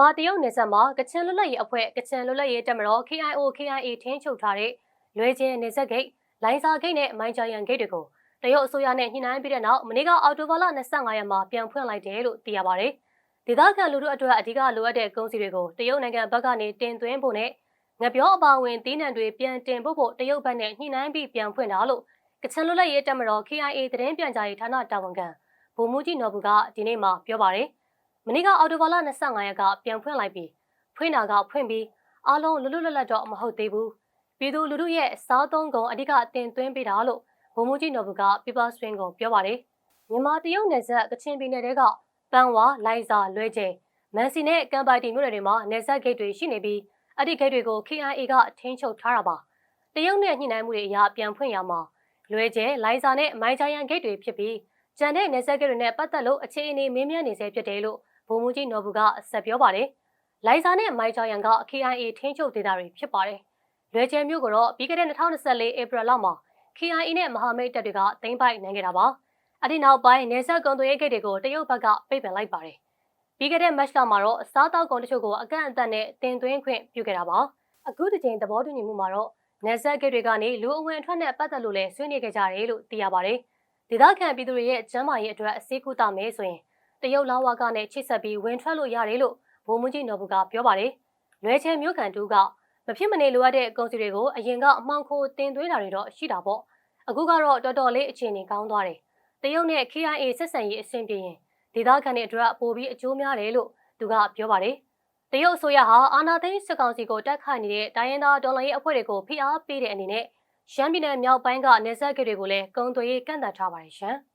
မြန်မာတရုတ်နယ်စပ်မှာကချင်လွတ်လပ်ရေးအဖွဲ့ကချင်လွတ်လပ်ရေးတပ်မတော် KIO KIA ထင်းချုပ်ထားတဲ့လွဲချင်းနယ်စပ်ဂိတ်လိုင်စာဂိတ်နဲ့မိုင်းချယန်ဂိတ်တွေကိုတရုတ်အစိုးရနဲ့ညှိနှိုင်းပြီးတဲ့နောက်မနေ့ကအောက်တိုဘာလ25ရက်မှာပြန်ဖွင့်လိုက်တယ်လို့သိရပါတယ်။ဒေသခံလူထုအတွက်အဓိကလိုအပ်တဲ့ကုန်စည်တွေကိုတရုတ်နိုင်ငံဘက်ကနေတင်သွင်းဖို့နဲ့ငပြောအပါအဝင်တီးနှံတွေပြန်တင်ဖို့ဖို့တရုတ်ဘက်နဲ့ညှိနှိုင်းပြီးပြန်ဖွင့်တာလို့ကချင်လွတ်လပ်ရေးတပ်မတော် KIA သတင်းပြန်ကြားရေးဌာနတာဝန်ခံဗိုလ်မှူးကြီးနော်ဘူးကဒီနေ့မှပြောပါတယ်။ မနေ့ကအော်တိုဘာလ25ရက်ကပြန်ဖွင့်လိုက်ပြီးဖွင့်တာကဖွင့်ပြီးအားလုံးလွတ်လွတ်လပ်လပ်တော့မဟုတ်သေးဘူး။ပြည်သူလူထုရဲ့စားသုံးကုန်အဓိကတင်သွင်းပေးတာလို့ဗိုလ်မှူးကြီးနော်ဘူးက People Swing ကိုပြောပါတယ်။မြန်မာတရုတ်နယ်စပ်ကချင်ပြည်နယ်တွေကပန်ဝါလိုင်စာလွဲကျဲမန်စီနဲ့ကမ်ပိုင်တီမြို့နယ်တွေမှာနယ်စပ်ဂိတ်တွေရှိနေပြီးအဲ့ဒီဂိတ်တွေကို KIA ကထိန်းချုပ်ထားတာပါ။တရုတ်နဲ့ညှိနှိုင်းမှုတွေအရပြန်ဖွင့်ရမှာလွဲကျဲလိုင်စာနဲ့မိုင်းချယန်ဂိတ်တွေဖြစ်ပြီးကျန်တဲ့နယ်စပ်ဂိတ်တွေနဲ့ပတ်သက်လို့အခြေအနေမေးမြန်းနေဆဲဖြစ်တယ်လို့ ဗိုလ်မှူးကြီးနော်ဘူးကဆက်ပြောပါတယ်။လိုင်စာနဲ့မိုင်းချယန်က KIA ထိန်းချုပ်ဒေသတွေဖြစ်ပါတယ်။လွဲကျဲမျိုးကတော့ပြီးခဲ့တဲ့2024ဧပြီလမှာ KIA နဲ့မဟာမိတ်တပ်တွေကသိမ်းပိုက်နိုင်ခဲ့တာပါ။အဒီနောက်ပိုင်းနယ်စပ်ကုန်သွယ်ရေးဂိတ်တွေကိုတရုတ်ဘက်ကပိတ်ပင်လိုက်ပါတယ်။ပြီးခဲ့တဲ့မတ်လမှာတော့အစားတောက်ကုန်တချို့ကိုအကန့်အသတ်နဲ့တင်သွင်းခွင့်ပြုခဲ့တာပါ။အခုတစ်ချိန်သဘောတူညီမှုမှာတော့နယ်စပ်ဂိတ်တွေကနေလူအဝင်အထွက်နဲ့ပတ်သက်လို့လည်းဆွေးနွေးခဲ့ကြတယ်လို့သိရပါတယ်။ဒေသခံပြည်သူတွေရဲ့ကျန်းမာရေးအတွက်အစည်းကုသမယ်ဆိုရင် တရုတ်လာဝကနဲ့ချိတ်ဆက်ပြီးဝင်ထွက်လို့ရတယ်လို့ဗိုလ်မှူးကြီးနော်ဘူးကပြောပါတယ်။လွဲချဲမြို့ကန်တူကမဖြစ်မနေလိုအပ်တဲ့ကုန်စည်တွေကိုအရင်ကအမှောင်ခိုတင်သွင်းတာတွေတော့ရှိတာပေါ့။အခုကတော့တော်တော်လေးအခြေအနေကောင်းသွားတယ်။တရုတ်နဲ့ KIA ဆက်ဆံရေးအဆင်ပြေရင်ဒေသခံတွေအတွက်ပိုပြီးအကျိုးများတယ်လို့သူကပြောပါတယ်။တရုတ်အစိုးရဟာအာဏာသိမ်းစစ်ကောင်စီကိုတိုက်ခိုက်နေတဲ့တိုင်းရင်းသားဒေါ်လာရေးအဖွဲ့တွေကိုဖိအားပေးတဲ့အနေနဲ့ရှမ်းပြည်နယ်မြောက်ပိုင်းကနေဆက်ဂိတ်တွေကိုလည်းကုံသွေးကန့်သတ်ထားပါတယ်ရှင်။